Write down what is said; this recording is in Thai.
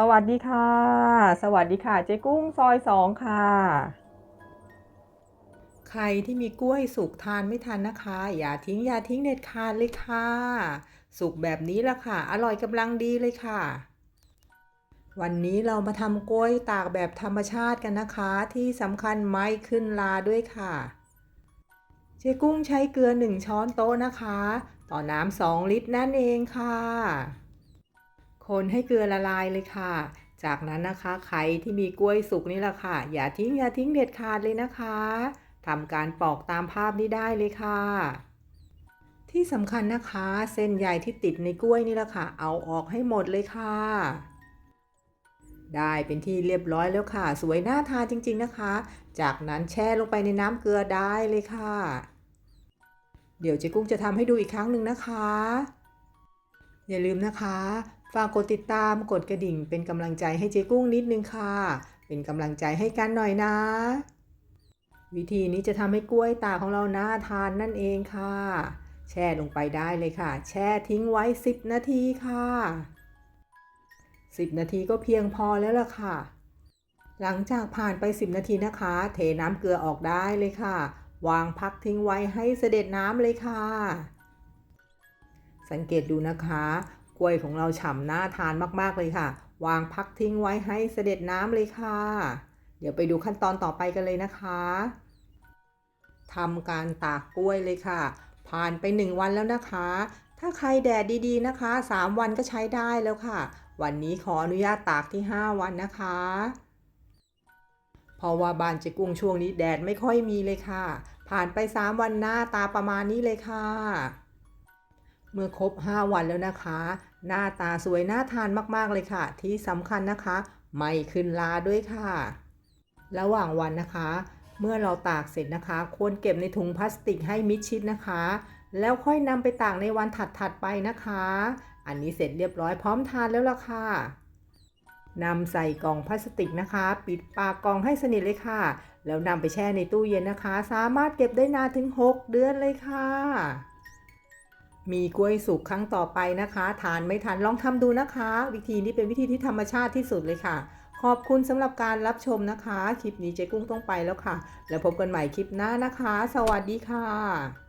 สวัสดีค่ะ สวัสดีค่ะ เจ๊กุ้งซอยสองค่ะ ใครที่มีกล้วยสุกทานไม่ทันนะคะ อย่าทิ้งอย่าทิ้งเด็ดขาดเลยค่ะ สุกแบบนี้ละค่ะ อร่อยกำลังดีเลยค่ะ วันนี้เรามาทำกล้วยตากแบบธรรมชาติกันนะคะ ที่สำคัญไม่ขึ้นลาด้วยค่ะ เจ๊กุ้งใช้เกลือ 1 ช้อนโต๊ะนะคะ ต่อน้ำ2ลิตรนั่นเองค่ะ คนให้เกลือละลายเลยค่ะ จากนั้นนะคะใครที่มีกล้วยสุกนี่แหละค่ะ อย่าทิ้งอย่าทิ้งเด็ดขาดเลยนะคะทำการปอกตามภาพนี้ได้เลยค่ะ ที่สำคัญนะคะ เส้นใยที่ติดในกล้วยนี่แหละค่ะ เอาออกให้หมดเลยค่ะ ได้เป็นที่เรียบร้อยแล้วค่ะ สวยน่าทานจริง ๆนะคะ จากนั้นแช่ลงไปในน้ำเกลือได้เลยค่ะ เดี๋ยวเจ๊กุ้งจะทำให้ดูอีกครั้งหนึ่งนะคะ อย่าลืมนะคะ ฝากกดติดตามกดกระดิ่ง เป็นกำลังใจให้เจ๊กุ้งนิดนึงค่ะ เป็นกำลังใจให้กันหน่อยนะ วิธีนี้จะทำให้กล้วยตาของเราน่าทานนั่นเองค่ะ แช่ลงไปได้เลยค่ะ แช่ทิ้งไว้ 10 นาทีค่ะ 10 นาทีก็เพียงพอแล้วล่ะค่ะ หลังจากผ่านไป 10 นาทีนะคะ เทน้ำเกลือออกได้เลยค่ะ วางพักทิ้งไว้ให้เสด็จน้ำเลยค่ะสังเกตดูนะคะ กล้วยของเราฉ่ำน่าทานมากๆเลยค่ะ วางพักทิ้งไว้ให้เสด็จน้ำเลยค่ะ เดี๋ยวไปดูขั้นตอนต่อไปกันเลยนะคะทำการตากกล้วยเลยค่ะ ผ่านไป 1 วันแล้วนะคะ ถ้าใครแดดดีๆนะคะ 3 วันก็ใช้ได้แล้วค่ะ วันนี้ขออนุญาตตากที่ 5 วันนะคะ เพราะว่าบานเจกุ้งช่วงนี้แดดไม่ค่อยมีเลยค่ะ ผ่านไป 3 วันหน้าตาประมาณนี้เลยค่ะ เมื่อครบ 5 วันแล้วนะคะ หน้าตาสวยน่าทานมากๆเลยค่ะ ที่สำคัญนะคะ ไม่ขึ้นลาด้วยค่ะ ระหว่างวันนะคะ เมื่อเราตากเสร็จนะคะ ควรเก็บในถุงพลาสติกให้มิดชิดนะคะ แล้วค่อยนำไปตากในวันถัดๆไปนะคะ อันนี้เสร็จเรียบร้อยพร้อมทานแล้วล่ะค่ะนำใส่กล่องพลาสติกนะคะ ปิดปากกล่องให้สนิทเลยค่ะ แล้วนำไปแช่ในตู้เย็นนะคะ สามารถเก็บได้นานถึง 6 เดือนเลยค่ะ มีกล้วยสุกครั้งต่อไปนะคะ ทานไม่ทันลองทำดูนะคะ วิธีนี้เป็นวิธีที่ธรรมชาติที่สุดเลยค่ะ ขอบคุณสำหรับการรับชมนะคะ คลิปนี้เจ๊กุ้งต้องไปแล้วค่ะ แล้วพบกันใหม่คลิปหน้านะคะ สวัสดีค่ะ